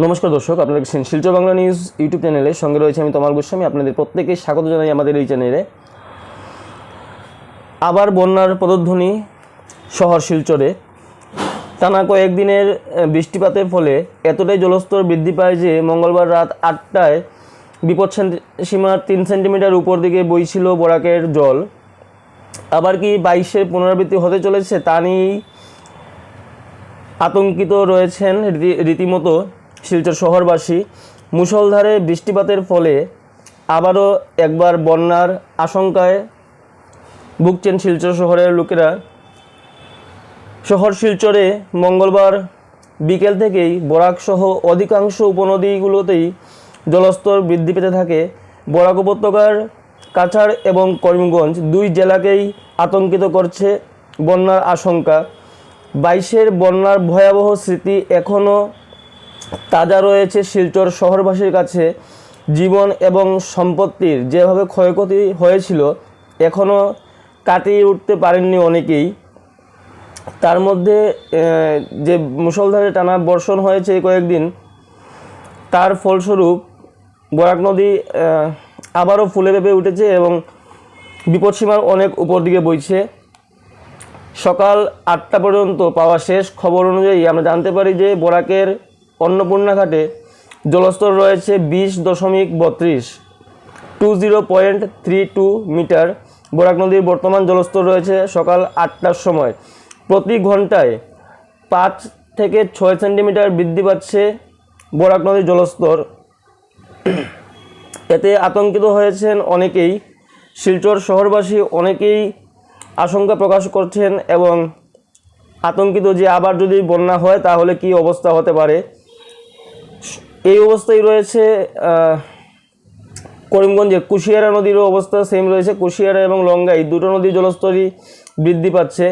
নমস্কার দর্শক, আপনারা দেখছেন শিলচর বাংলা নিউজ ইউটিউব চ্যানেলে। সঙ্গে রয়েছে আমি তোমার গোস্বামী, আপনাদের প্রত্যেকেই স্বাগত জানাই আমাদের এই চ্যানেলে। আবার বন্যার পদধ্বনি শহর শিলচরে। টানা কয়েকদিনের বৃষ্টিপাতের ফলে এতটাই জলস্তর বৃদ্ধি পায় যে মঙ্গলবার রাত আটটায় বিপদ সীমার তিন সেন্টিমিটার উপর দিকে বইছিল বরাকের জল। আবার কি বাইশের পুনরাবৃত্তি হতে চলেছে তা নিয়েই আতঙ্কিত রয়েছেন রীতি- রীতিমতো শিলচর শহরবাসী, মুষলধারে বৃষ্টিপাতের ফলে আবারও একবার বন্যার আশঙ্কায় ভুগছেন শিলচর শহরের লোকেরা। শহর শিলচরে মঙ্গলবার বিকেল থেকেই বরাকসহ অধিকাংশ উপনদীগুলোতেই জলস্তর বৃদ্ধি পেতে থাকে। বরাক উপত্যকার কাছাড় এবং করিমগঞ্জ দুই জেলাকেই আতঙ্কিত করছে বন্যার আশঙ্কা। বাইশের বন্যার ভয়াবহ স্মৃতি এখনও তাজা রয়েছে শিলচর শহরবাসীর কাছে। জীবন এবং সম্পত্তির যেভাবে ক্ষয়ক্ষতি হয়েছিল এখনও কাটিয়ে উঠতে পারেননি অনেকেই। তার মধ্যে যে মুষলধারে টানা বর্ষণ হয়েছে কয়েকদিন, তার ফলস্বরূপ বরাক নদী আবারও ফুলে ভেপে উঠেছে এবং বিপদসীমার অনেক উপর দিকে বইছে। সকাল আটটা পর্যন্ত পাওয়া শেষ খবর অনুযায়ী আমরা জানতে পারি যে বরাকের অন্নপূর্ণা ঘাটে জলস্তর রয়েছে বিশ দশমিক বত্রিশ, two zero point three two metre. Barak নদীর বর্তমান জলস্তর রয়েছে সকাল আটটার সময়। প্রতি ঘন্টায় পাঁচ থেকে ছয় সেন্টিমিটার বৃদ্ধি পাচ্ছে বরাক নদীর জলস্তর। এতে আতঙ্কিত হয়েছেন অনেকেই। শিলচর শহরবাসী অনেকেই আশঙ্কা প্রকাশ করছেন এবং আতঙ্কিত যে আবার যদি বন্যা হয় তাহলে কি অবস্থা হতে পারে? এই অবস্থায় রয়েছে করিমগঞ্জে কুশিয়ারা নদীরও অবস্থা সেম রয়েছে। কুশিয়ারা এবং লঙ্গাই দুটো নদীর জলস্তরই বৃদ্ধি পাচ্ছে।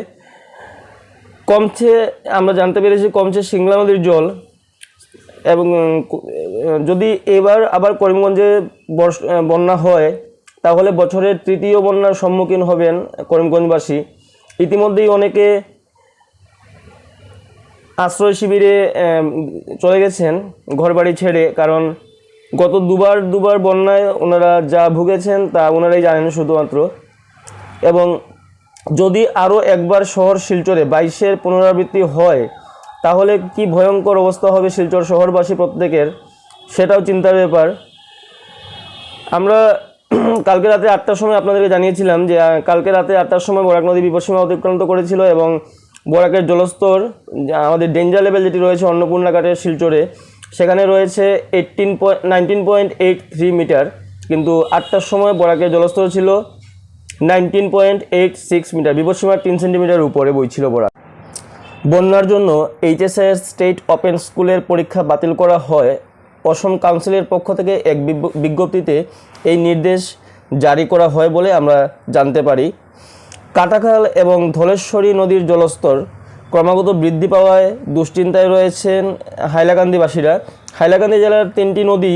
কমছে, আমরা জানতে পেরেছি কমছে সিংলা নদীর জল এবং যদি এবার আবার করিমগঞ্জে বন্যা হয়, তাহলে বছরের তৃতীয় বন্যার সম্মুখীন হবেন করিমগঞ্জবাসী। ইতিমধ্যেই অনেকে আশ্রয় শিবিরে চলে গেছেন ঘরবাড়ি ছেড়ে, কারণ গত দুবার দুবার বন্যায় ওনারা যা ভুগেছেন তা ওনারাই জানেন শুধুমাত্র। এবং যদি আরও একবার শহর শিলচরে বাইশের পুনরাবৃত্তি হয়, তাহলে কি ভয়ঙ্কর অবস্থা হবে শিলচর শহরবাসী প্রত্যেকের? সেটাও চিন্তার ব্যাপার। আমরা কালকে রাতে আটটার সময় আপনাদেরকে জানিয়েছিলাম যে কালকে রাতে আটটার সময় বরাক নদী বিপদসীমা অতিক্রান্ত করেছিল এবং বরাকের জলস্তর আমাদের ডেঞ্জার লেভেল যেটি রয়েছে অন্নপূর্ণা ঘাটের শিলচরে, সেখানে রয়েছে eighteen point nineteen point eight three metre কিন্তু আটটার সময় বরাকের জলস্তর ছিল nineteen point eight six metre বিপদসীমার তিন সেন্টিমিটার উপরে বইছিল বরাক। বন্যার জন্য এইচএসএস স্টেট ওপেন স্কুলের পরীক্ষা বাতিল করা হয়। অসম কাউন্সিলের পক্ষ থেকে এক বিজ্ঞ- বিজ্ঞপ্তিতে এই নির্দেশ জারি করা হয় বলে আমরা জানতে পারি। কাটাখাল এবং ধলেশ্বরী নদীর জলস্তর ক্রমাগত বৃদ্ধি পাওয়ায় দুশ্চিন্তায় রয়েছেন হাইলাকান্দিবাসীরা। হাইলাকান্দি জেলার তিনটি নদী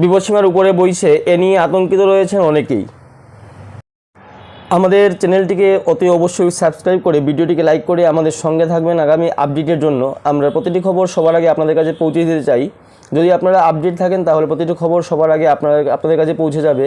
বিপদসীমার উপরে বইছে, এ নিয়ে আতঙ্কিত রয়েছেন অনেকেই। আমাদের চ্যানেলটিকে অতি অবশ্যই সাবস্ক্রাইব করে ভিডিওটিকে লাইক করে আমাদের সঙ্গে থাকবেন আগামী আপডেটের জন্য। আমরা প্রতিটি খবর সবার আগে আপনাদের কাছে পৌঁছে দিতে চাই। যদি আপনারা আপডেট থাকেন তাহলে প্রতিটি খবর সবার আগে আপনার আপনাদের কাছে পৌঁছে যাবে।